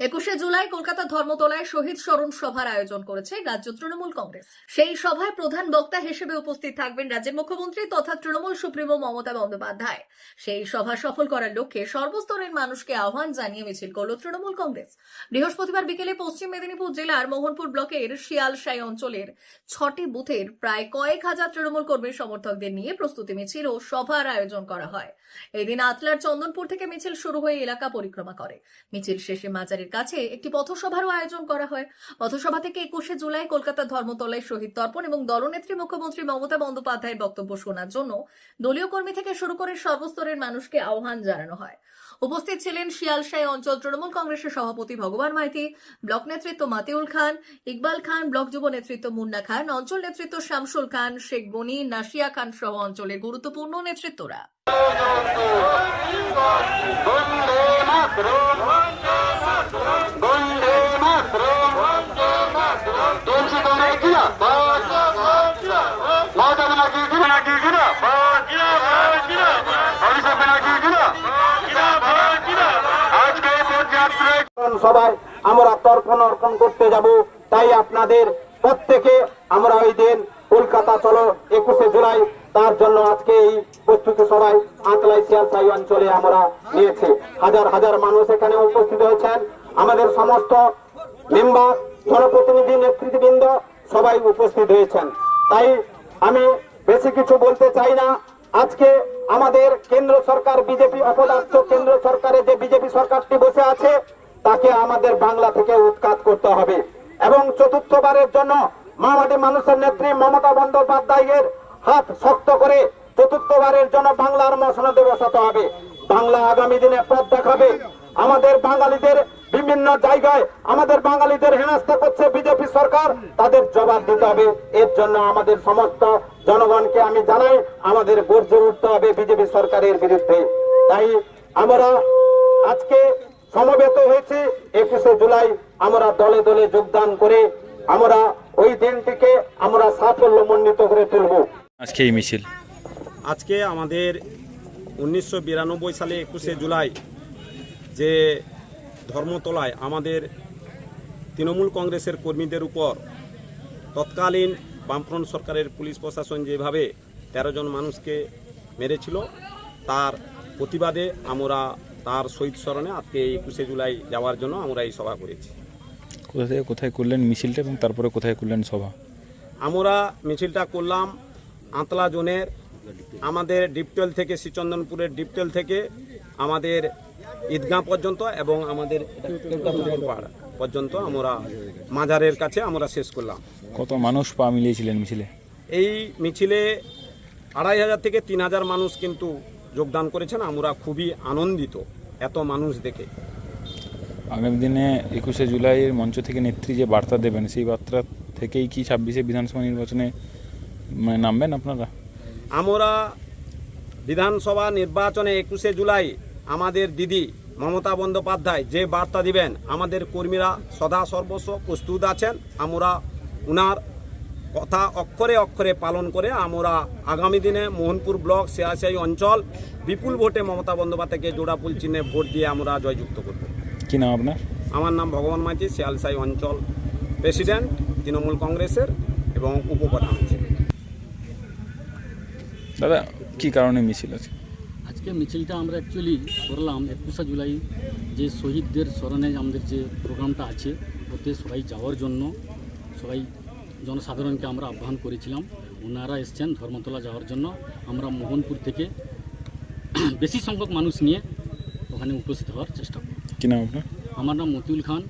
একুশে জুলাই কলকাতা ধর্মতলায় শহীদ স্মরণ সভার আয়োজন করেছে রাজ্য তৃণমূল কংগ্রেস। সেই সভায় প্রধান বক্তা হিসেবে উপস্থিত থাকবেন রাজ্যের মুখ্যমন্ত্রী তথা তৃণমূল সুপ্রিমো মমতা বন্দ্যোপাধ্যায়। সেই সভা সফল করার লক্ষ্যে সর্বস্তরের মানুষকে আহ্বান জানিয়ে মিছিল করল তৃণমূল কংগ্রেস। বৃহস্পতিবার বিকেলে পশ্চিম মেদিনীপুর জেলার মোহনপুর ব্লকের শিয়ালশাই অঞ্চলের ছটি বুথের প্রায় কয়েক হাজার তৃণমূল কর্মী সমর্থকদের নিয়ে প্রস্তুতি মিছিল ও সভার আয়োজন করা হয়। এদিন আতলার চন্দনপুর থেকে মিছিল শুরু হয়ে এলাকা পরিক্রমা করে। মিছিল শেষে মাজারের কাছে একটি পথসভারও আয়োজন করা হয়। পথসভা থেকে একুশে জুলাই কলকাতা ধর্মতলায় শহীদ তর্পণ এবং দলনেত্রী মুখ্যমন্ত্রী মমতা বন্দ্যোপাধ্যায়ের বক্তব্য শোনার জন্য দলীয় কর্মী থেকে শুরু করে সর্বস্তরের মানুষকে আহ্বান জানানো হয়। উপস্থিত ছিলেন শিয়ালশাই অঞ্চল তৃণমূল কংগ্রেসের সভাপতি ভগবান মাইতি, ব্লক নেতৃত্ব মাতিউল খান, ইকবাল খান, ব্লক যুব নেতৃত্ব মুন্না খান, অঞ্চল নেতৃত্ব শামসুল খান, শেখ বনি নাসিয়া খান সহ অঞ্চলের গুরুত্বপূর্ণ নেতৃত্বরা। সবাই, আমরা তর্পণ অর্পণ করতে যাব। তাই আপনাদের প্রত্যেকে আমরা ওই দিন কলকাতা চলো, একুশে জুলাই। তার জন্য আজকে এই প্রস্তুতি সবাই আঁকলাই শিয়ালসাই অঞ্চলে আমরা নিয়েছি। হাজার হাজার মানুষ এখানে উপস্থিত হয়েছেন। আমাদের সমস্ত মেম্বার, জনপ্রতিনিধি নেতৃত্ববৃন্দ সবাই উপস্থিত হয়েছেন। তাই আমি বেশি কিছু বলতে চাই না। আজকে আমাদের কেন্দ্র সরকার, বিজেপি অপদার্থ কেন্দ্র সরকারে যে বিজেপি সরকারটি বসে আছে, তাকে আমাদের বাংলা থেকে উৎখাত করতে হবে। এবং চতুর্থবারের জন্য মামাটি মানুষের নেত্রী মমতা বন্দ্যোপাধ্যায়ের হাত শক্ত করে চতুর্থবারের জন্য বাংলার মসনদে বসাতে হবে। বাংলা আগামী দিনে পথ দেখাবে। আমাদের বাঙালিদের বিভিন্ন জায়গায় আমাদের বাঙালিদের হেনস্থা করছে বিজেপি সরকার, তাদের জবাব দিতে হবে। এর জন্য আমাদের সমস্ত জনগণকে আমি জানাই আমাদের গর্জে উঠতে হবে বিজেপি সরকারের বিরুদ্ধে। তাই আমরা আজকে সমবেত হয়েছি একুশে জুলাই আমরা দলে দলে যোগদান করে আমরা ওই দিনটিকে আমরা সাফল্য মণ্ডিত করে তুলব। আজকে এই মিছিল। আজকে আমাদের উনিশশো বিরানব্বই সালে একুশে জুলাই যে ধর্মতলায় আমাদের তৃণমূল কংগ্রেসের কর্মীদের উপর তৎকালীন বামফ্রন্ট সরকারের পুলিশ প্রশাসন যেভাবে তেরো জন মানুষকে মেরেছিল তার প্রতিবাদে আমরা তার শহীদ স্মরণে আজকে একুশে জুলাই যাওয়ার জন্য আমরা এই সভা করেছি। কোথা থেকে কোথায় করলেন মিছিলটা এবং তারপরে কোথায় করলেন সভা? আমরা মিছিলটা করলাম আতলা জোনের আমাদের ডিপটেল থেকে শ্রীচন্দনপুরের ডিপটেল থেকে আমাদের ঈদগাঁ পর্যন্ত এবং আমাদের পাড়া পর্যন্ত আমরা মাজারের কাছে আমরা শেষ করলাম। কত মানুষ পা মিলিয়েছিলেন মিছিলে? এই মিছিলে আড়াই হাজার থেকে তিন হাজার মানুষ কিন্তু যোগদান করেছেন। আমরা খুবই আনন্দিত এত মানুষ দেখে। আগামী দিনে একুশে জুলাইয়ের মঞ্চ থেকে নেত্রী যে বার্তা দেবেন সেই বার্তা থেকেই কি ছাব্বিশে বিধানসভা নির্বাচনে মানে নামবেন আপনারা? আমরা বিধানসভা নির্বাচনে একুশে জুলাই আমাদের দিদি মমতা বন্দ্যোপাধ্যায় যে বার্তা দিবেন আমাদের কর্মীরা সদা সর্বস্ব প্রস্তুত আছেন। আমরা উনার কথা অক্ষরে অক্ষরে পালন করে আমরা আগামী দিনে মোহনপুর ব্লক সিয়াশাই অঞ্চল বিপুল ভোটে মমতা বন্দ্যোপাধ্যায়কে জোড়াপুল চিহ্নে ভোট দিয়ে আমরা জয়যুক্ত করব। কি নাম আপনার? আমার নাম ভগবান মাঝি শিয়ালসাই অঞ্চল প্রেসিডেন্ট তৃণমূল কংগ্রেসের এবং উপপ্রধান আছি দাদা কি কারণে মিছিল আছে? আজকে মিছিলটা আমরা অ্যাকচুয়ালি করলাম একুশে জুলাই যে শহীদদের স্মরণে আমাদের যে প্রোগ্রামটা আছে ওতে সবাই যাওয়ার জন্য। সবাই জনসাধারণকে আমরা আহ্বান করেছিলাম। ওনারা এসছেন ধর্মতলা যাওয়ার জন্য। আমরা মোহনপুর থেকে বেশি সংখ্যক মানুষ নিয়ে ওখানে উপস্থিত হওয়ার চেষ্টা করব। কি নাম আপনার? আমার নাম মতিউল খান।